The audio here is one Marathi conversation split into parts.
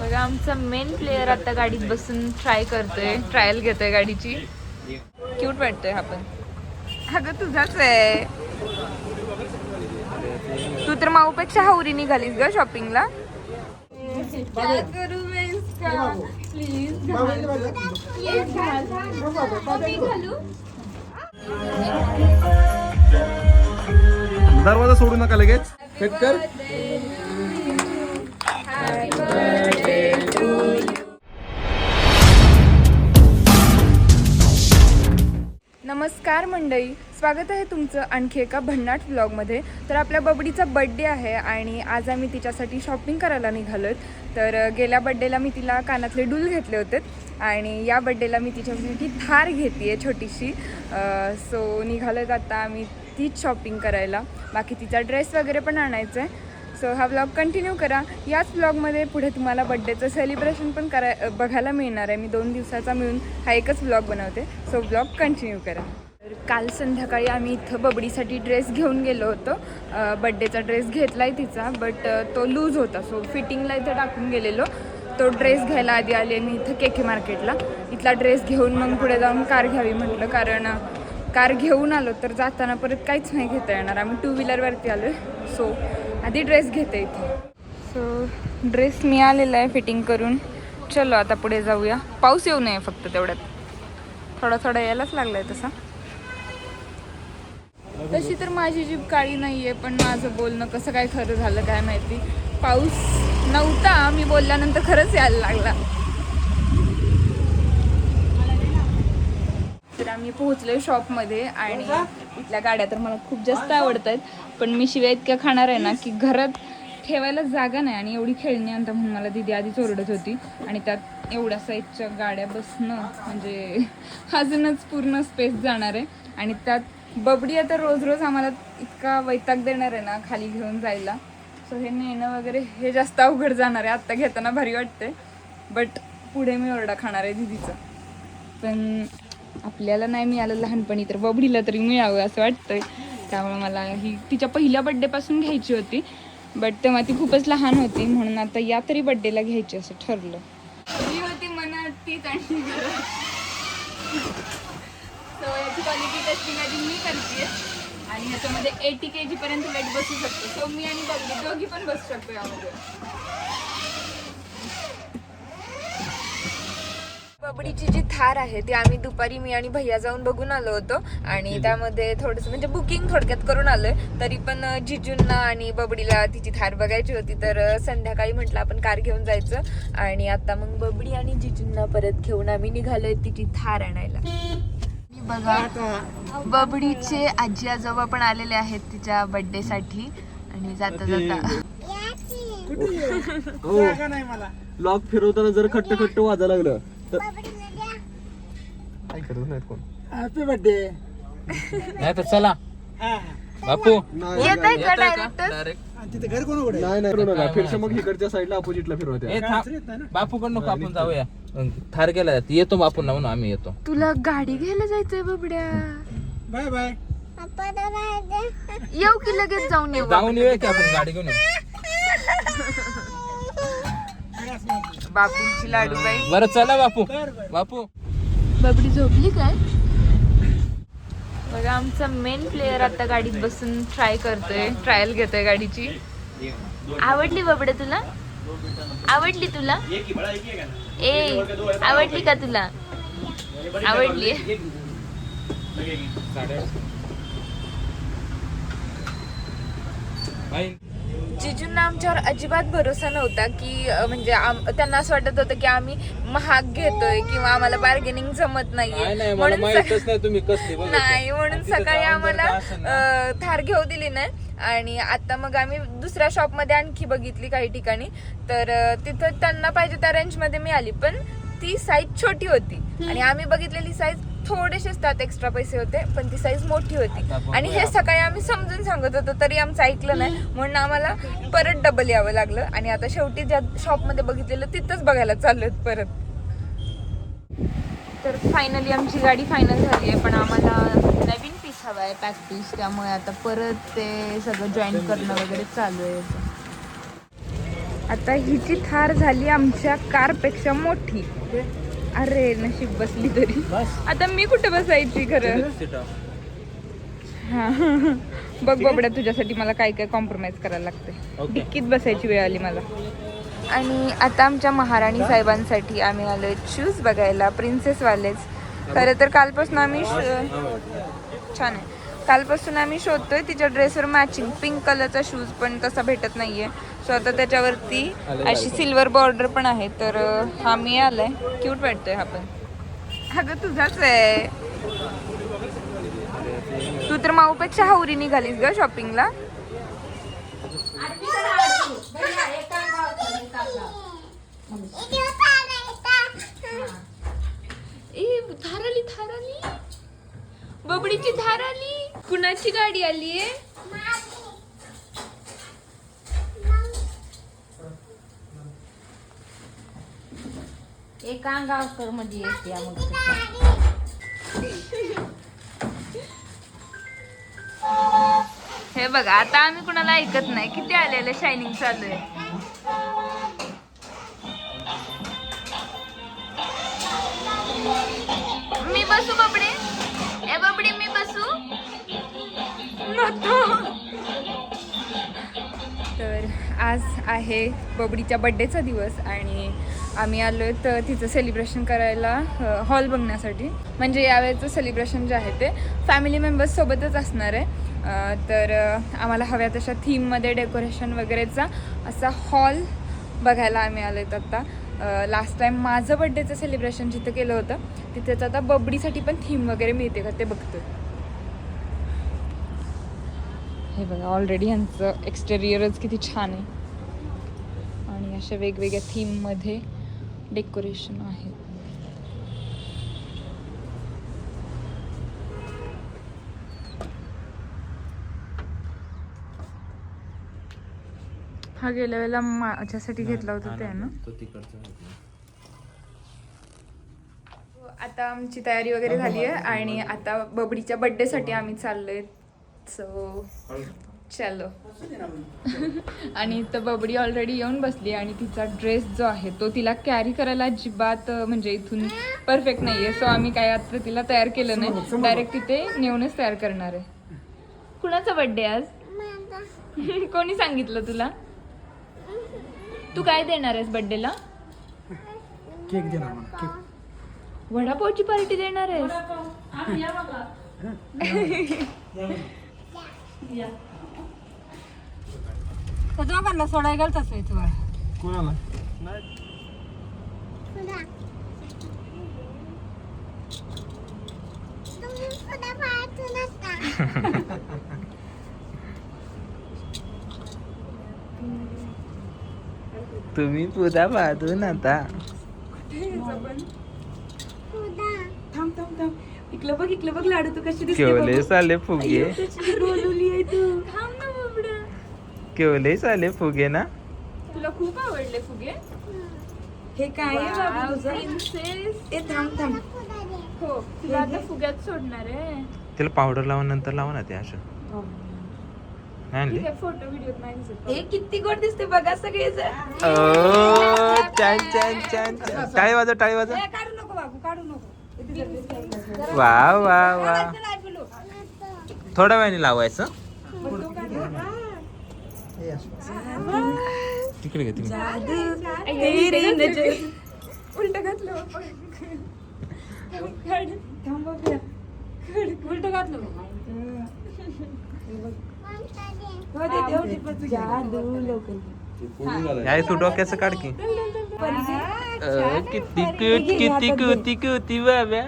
बघा आमचा मेन प्लेअर आता गाडीत बसून ट्राय करतोय. ट्रायल घेतोय गाडीची. क्यूट वाटतोय हा पण. अगं तुझाच आहे. तू तर माऊपेक्षा हावरी निघालीस ग शॉपिंगला करू प्लीज प्लीज घाल? दरवाजा सोडू नका लगेच. कर नमस्कार मंडळी स्वागत आहे तुमचं आणखी एका भन्नाट व्लॉगमध्ये तर आपल्या बबडीचा बड्डे आहे आणि आज आम्ही तिच्यासाठी शॉपिंग करायला निघालो तर गेल्या बड्डेला मी तिला कानातले डूल घेतले होते आणि या बड्डेला मी तिच्यासाठी थार घेते आहे छोटीशी सो निघालोत आता आम्ही तीच शॉपिंग करायला. बाकी तिचा ड्रेस वगैरे पण आणायचा आहे सो हा व्लॉग कंटिन्यू करा. याच ब्लॉगमध्ये पुढे तुम्हाला बड्डेचं सेलिब्रेशन पण करा बघायला मिळणार आहे. मी दोन दिवसाचा मिळून हा एकच ब्लॉग बनवते. सो ब्लॉग कंटिन्यू करा. तर काल संध्याकाळी आम्ही इथं बबडीसाठी ड्रेस घेऊन गेलो होतो. बड्डेचा ड्रेस घेतला आहे तिचा बट तो लूज होता. सो फिटिंगला इथं टाकून गेलेलो. तो ड्रेस घ्यायला आधी आले मी इथं के के मार्केटला इथला ड्रेस घेऊन मग पुढे जाऊन कार घ्यावी म्हटलं. कारण कार घेऊन आलो तर जाताना परत काहीच नाही घेता येणार. आम्ही टू व्हीलरवरती आलो सो आधी ड्रेस घेते इथे. सो ड्रेस मी आलेला आहे फिटिंग करून. चलो आता पुढे जाऊया. पाऊस येऊ नये फक्त तेवढ्यात. थोडा थोडा यायलाच लागलाय तसा. तशी तर माझी जीभ काळी नाही आहे पण माझं बोलणं कसं काय खरं झालं काय माहिती. पाऊस नव्हता मी बोलल्यानंतर खरंच यायला लागला. तर आम्ही पोहोचलोय शॉपमध्ये आणि इथल्या गाड्या तर मला खूप जास्त आवडत आहेत पण मी शिवाय इतक्या खाणार आहे ना की घरात ठेवायला जागा नाही आणि एवढी खेळणी आणता म्हणून मला दिदी आधीच ओरडत होती. आणि त्यात एवढ्या साईजच्या गाड्या बसणं म्हणजे अजूनच पूर्ण स्पेस जाणार आहे. आणि त्यात बबडी आता रोज रोज आम्हाला इतका वैताग देणार आहे ना खाली घेऊन जायला. सो हे नेणं वगैरे हे जास्त अवघड जाणार आहे. आत्ता घेताना भारी वाटते बट पुढे मी ओरडा खाणार आहे दिदीचा. पण आपल्याला नाही मिळालं लहानपणी तर बबडीला तरी मिळावं असं वाटतंय. त्यामुळे मला ही तिच्या पहिल्या बड्डेपासून घ्यायची होती. बट तेव्हा ती खूपच लहान होती म्हणून आता या तरी बड्डेला घ्यायची असं ठरलं. ही होती मनात तीच आणि सो याची क्वालिटी टेस्टिंग आधी मी करते. आणि याच्यामध्ये एटी के जी पर्यंत वेट बसू शकतो. सो मी आणि बबली दोघी पण बसू शकतो यामध्ये. बबडीची जी थार आहे ती आम्ही दुपारी मी आणि भैया जाऊन बघून आलो होतो. आणि त्यामध्ये थोडंसं म्हणजे बुकिंग थोडक्यात करून आलोय. तरी पण जिजूंना आणि बबडीला तिची थार बघायची होती तर संध्याकाळी म्हटलं आपण कार घेऊन जायचं. आणि आता मग बबडी आणि जिजूंना परत घेऊन आम्ही निघालोय तिची थार आणायला. मी बघा बबडीचे आजी आजोबा पण आलेले आहेत तिच्या बर्थडे साठी. आणि जाता जाता. लॉक फिरवताना जर खट्ट खट्ट वाजायला लागलं. काय करत नाहीत कोण? हॅपी बर्थडे नाही तर चला. बापू. येतोय का डायरेक्ट डायरेक्ट तिथे घर कोण उघडे नाही नाही फिरवू नका फिरशे मग इकडच्या साईडला अपोजिटला फिरवत्या. ए थांब. बापू कडून नको आपण जाऊया. थार गेला येतो बापू ना म्हणून आम्ही येतो. तुला गाडी घ्यायला जायचंय बबड्या. बाय बाय येऊ की लगेच जाऊन येऊ? जाऊन येऊया की आपण गाडी घेऊन येऊ? बापूंची लाडू बाई. बरं चला बापू. बापू. बबडी झोपली काय? बघा आमचा मेन प्लेअर आता गाडीत बसून ट्राय करतोय ट्रायल घेतोय गाडीची. आवडली बबडे तुला? आवडली तुला? ए आवडली का तुला? आवडली. बाई, जिजूंना आमच्यावर अजिबात भरोसा नव्हता की म्हणजे आम- त्यांना असं वाटत होतं की आम्ही महाग घेतोय किंवा आम्हाला बार्गेनिंग जमत नाही नाहीये म्हणून नाही तुम्ही कसली बघत नाही म्हणून सकाळी आम्हाला थार घेऊ दिली नाही. आणि आता मग आम्ही दुसऱ्या शॉपमध्ये आणखी बघितली काही ठिकाणी. तर तिथं त्यांना पाहिजे त्या रेंजमध्ये मिळाली पण ती साईज छोटी होती. आणि आम्ही बघितलेली साईज थोडेसेच त्यात एक्स्ट्रा पैसे होते पण ती साईज मोठी होती. आणि हे. सकाळी आम्ही समजून सांगत होतो तरी आमचं ऐकलं नाही. म्हणून आम्हाला परत डबल यावं लागलं. आणि आता शेवटी ज्या शॉपमध्ये बघितलेलं तिथंच बघायला चाललोय परत. तर फायनली आमची गाडी फायनल झाली आहे पण आम्हाला नवीन पीस हवा आहे पॅक पीस त्यामुळे आता परत ते सगळं जॉईन करणं वगैरे चालू आहे. आता हिची थार झाली आमच्या कारपेक्षा मोठी. अरे नशीब बसली तरी. आता मी कुठे बसायची खरं? हा. बघ बाबड्या तुझ्यासाठी मला काय काय कॉम्प्रोमाइज करायला लागते. डिक्कीत बसायची वेळ आली मला. आणि आता आमच्या महाराणी साहेबांसाठी आम्ही आलोय शूज बघायला प्रिन्सेसवालेच खरं तर कालपासून आम्ही श- छान आहे. कालपासून आम्ही शोधतोय तिच्या ड्रेसवर मॅचिंग पिंक कलरचा शूज पण तसा भेटत नाहीये. सो आता त्याच्यावरती अशी सिल्वर बॉर्डर पण आहे तर हा मी आलाय. क्यूट वाटतोय हा पण. अगं तुझाच आहे. तू तर माऊपेक्षा हावरी निघालीस ग शॉपिंगला ए धार आली धार आली बबडीची धार आली कुणाची गाडी आली आहे एक अंगावर मध्ये येते हे बघा आता आम्ही कुणाला ऐकत नाही. किती आलेलं? शायनिंग चालू आहे. मी बसू बबडे? ए बबडी मी बसू? तर आज आहे बबडीच्या बड्डेचा दिवस आणि आम्ही आलो तर तिचं सेलिब्रेशन करायला हॉल बघण्यासाठी. म्हणजे यावेळेचं सेलिब्रेशन जे आहे ते फॅमिली मेंबर्ससोबतच असणार आहे. तर आम्हाला हव्या तशा थीममध्ये डेकोरेशन वगैरेचा असा हॉल बघायला आम्ही आलो आहेत आत्ता लास्ट टाईम माझं बड्डेचं सेलिब्रेशन जिथं केलं होतं तिथेच आता बबडीसाठी पण थीम वगैरे मिळते का ते बघतो हे बघा ऑलरेडी यांचं एक्सटेरियरच किती छान आहे. आणि अशा वेगवेगळ्या थीममध्ये डेकोरेशन आहे. हा गेल्या वेळेला माझ्यासाठी घेतला होता ते ना तो तिकडचा आता आमची तयारी वगैरे झाली आहे आणि आता बबडीच्या बड्डेसाठी आम्ही चाललोय. सो चलो. आणि तर बबडी ऑलरेडी येऊन बसली आणि तिचा ड्रेस जो आहे तो तिला कॅरी करायला अजिबात म्हणजे इथून परफेक्ट नाही आहे सो आम्ही काय आता तिला तयार केलं नाही. डायरेक्ट तिथे नेऊनच तयार करणार आहे. कुणाचा बड्डे आज? कोणी सांगितलं तुला? तू काय देणार आहेस बड्डेला केक देणार वडापावची पार्टी देणार आहेस? दोघांना नाही तुम्हाला कोणाला? तुम्ही पुदा पाहतून आता. थांब थांब थांब. इकलं बघ इकलं बघ लाडू तू कशी केवले साले फुगे. रोलुली आहे तू? ना केवले साले फुगे ना? तुला खूप आवडले फुगे? हे काय प्रिन्सेस ते थांब थांब. हो तुला आता फुग्यात सोडणार आहे. त्याला पावडर लावा नंतर लावा ना ते नाही आणली? आहे फोटो व्हिडिओ नाही दिसत हे किती गोड दिसते बघा सगळे ओ छान छान छान छान. टाळी वाजव टाळी वाजव. काढू नको बाबू काढू नको. वा वा वा. थोड्या वेळाने लावायचं. तिकडे घे तिकडे. उलट घातलं. उलट घातलं. हो दे देव टिपत जादू लवकर याय तू डोक्याचं काढ की. किती किती क्यूटी बाब्या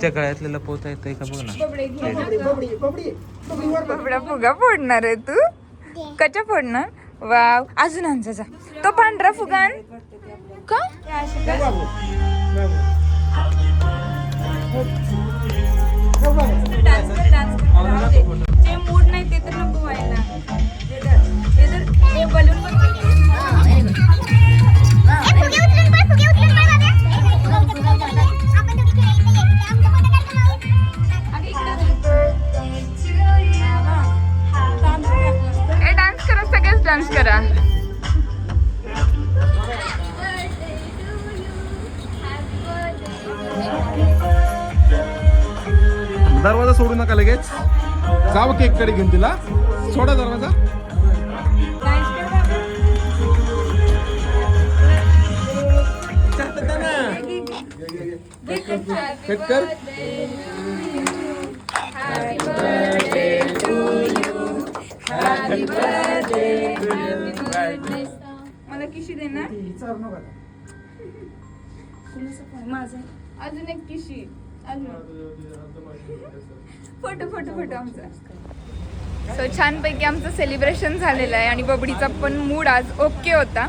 त्या गळ्यातलेला पोता येतंय का बघ ना. फुगा फोडणार आहे तू? कच्या फोडणार? वाव अजून आमचा जा. तो पांढरा फुगा आण. का? हो सोडू नका लगेच. जावं केककडे घेऊन तिला. सोडा दरवाजा. कट कर मला किशी दे ना विचार नका माझं. अजून एक किशी. फोटो फोटो फोटो आमचा. सो छानपैकी आमचं सेलिब्रेशन झालेलं आहे आणि बबडीचा पण मूड आज ओके होता.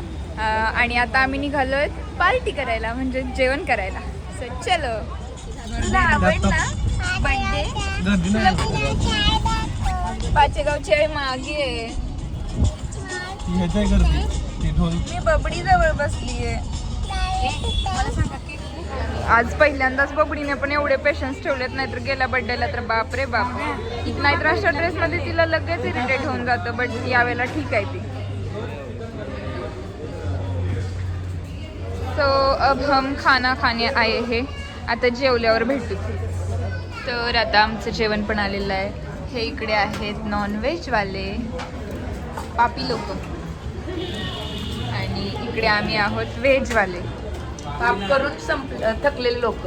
आणि आता आम्ही निघालोय पार्टी करायला म्हणजे जेवण करायला. सो चलो. तुला आवडला? बर्थडे पाचेगावची आहे मागे आहे. मी बबडी जवळ बसलीये आज पहिल्यांदाच बबडीने पण एवढे पेशन्स ठेवलेत नाहीतर गेल्या बड्डेला तर बाप रे बाप. नाहीतर अशा ड्रेस मध्ये तिला लगेच इरिटेट होऊन जातं बट यावेळेला ठीक आहे ती. सो अब हम खाना खाणे आहे हे. आता जेवल्यावर भेटू. तर आता आमचं जेवण पण आलेलं आहे. हे इकडे आहेत नॉनव्हेजवाले पापी लोक. आणि इकडे आम्ही आहोत व्हेजवाले काम करून संपले थकलेले लोक.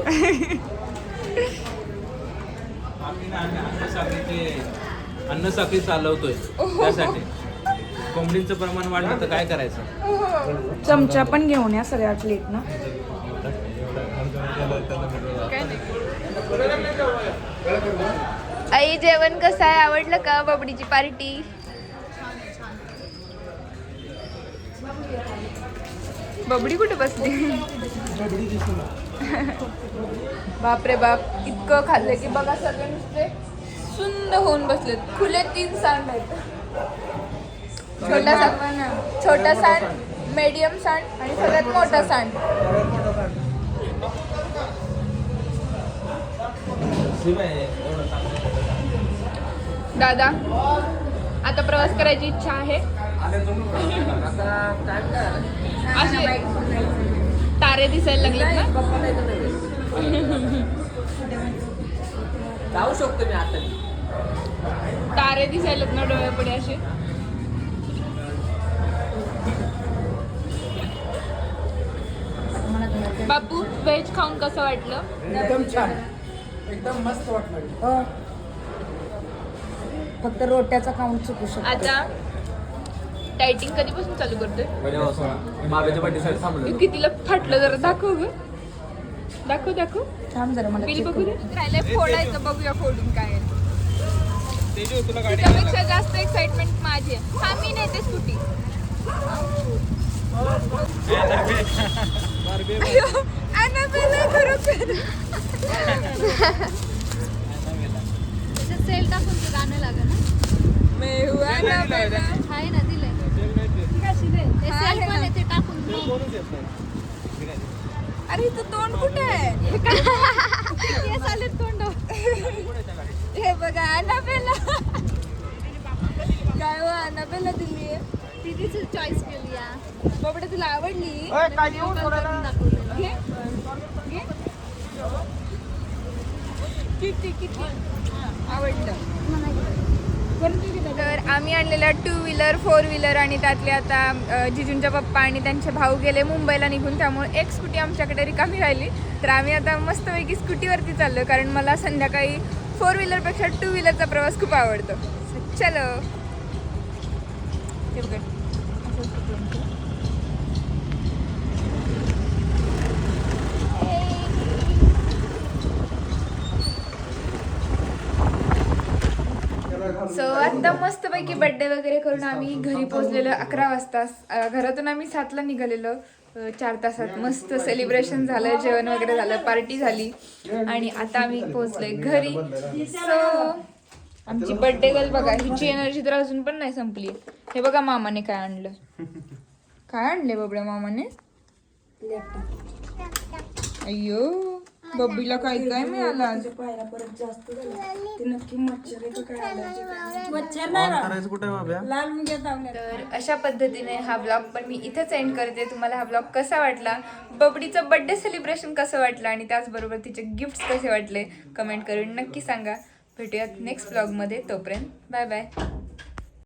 अन्न साखळी चालवतोय. त्यासाठी. कोंबडींचं प्रमाण वाढलं तर काय करायचं? चमचा पण घेऊन या सगळ्या प्लेट ना. काय नाही आई जेवण कसं आहे? आवडलं का बबडीची पार्टी बबडी कुठे बसली? बापरे बाप इतकं खाल्लं की बघा सगळे नुसते सुंद होऊन बसलेत. खुले तीन सांड आहेत. छोटा सांड छोटा सांड मीडियम सांड आणि सगळ्यात मोठा सांड. दादा आता प्रवास करायची इच्छा आहे. असे तारे दिसायला लागलेत ना? जाऊ शकतो मी आता. तारे दिसायलेत ना डोळ्यापुढे असे? बापू व्हेज खाऊन कसं वाटलं? एकदम छान. एकदम मस्त वाटलं. फक्त रोट्याचा काउंट चुकू शकतो. आता डायटिंग कधीपासून चालू करतोय? पाठीसाठी थांबलो कितीला फाटलं जरा दाखव ग. दाखव दाखव. थांब जरा मला बिल बघू. दे. राहिलंय फोडायचं बघूया फोडून काय आहे. त्यापेक्षा जास्त एक्साइटमेंट माझी आहे. हा मी नेते स्कूटी सेल टाकून ते गाणं लागलं ना? आहे ना ते सेल पण आहे ते टाकून अरे इथं तोंड कुठे आहे? केस आले तोंड. हे बघा अनाबेला. काय हो अनाबेला दिली. आहे तिची चॉईस केली या बाबडे तुला आवडली? दाखवलेलं घे. घे. किती किती? आवडलं. तर आम्ही आणलेल्या टू व्हीलर फोर व्हीलर आणि त्यातले आता जिजूंच्या पप्पा आणि त्यांचे भाऊ गेले मुंबईला निघून. त्यामुळे एक स्कूटी आमच्याकडे रिकामी राहिली. तर आम्ही आता मस्तपैकी स्कूटीवरती चाललो कारण मला संध्याकाळी फोर व्हीलरपेक्षा टू व्हीलरचा प्रवास खूप आवडतो. चलो हे बघा. सो आता मस्तपैकी बर्थडे वगैरे करून आम्ही घरी पोहोचलेलो अकरा वाजता. अ, घरातून आम्ही सातला निघालेलो. अ, चार तासात. मस्त सेलिब्रेशन झालं जेवण वगैरे झालं पार्टी झाली. आणि आता आम्ही पोहोचलोय घरी. सो आमची बर्थडे गर्ल बघा हिची एनर्जी तर अजून पण नाही संपली. हे बघा मामाने काय आणलं. काय आणले बाबड्या मामाने? अय्यो. बब्बीला काय काय मिळालं आज? पायला परत जास्त झालं. ते नक्की मच्छर आहे का काय allergy मच्छर करायचं कुठे बाब्या लाल मुग्या चावल्या तर अशा पद्धतीने हा ब्लॉग पण मी इथेच एंड करते. तुम्हाला हा ब्लॉग कसा वाटला? बबडीचं बर्थडे सेलिब्रेशन कसं वाटलं? आणि त्याचबरोबर तिचे गिफ्ट्स कसे वाटले? कमेंट करून नक्की सांगा. भेटूयात नेक्स्ट ब्लॉगमध्ये तोपर्यंत बाय बाय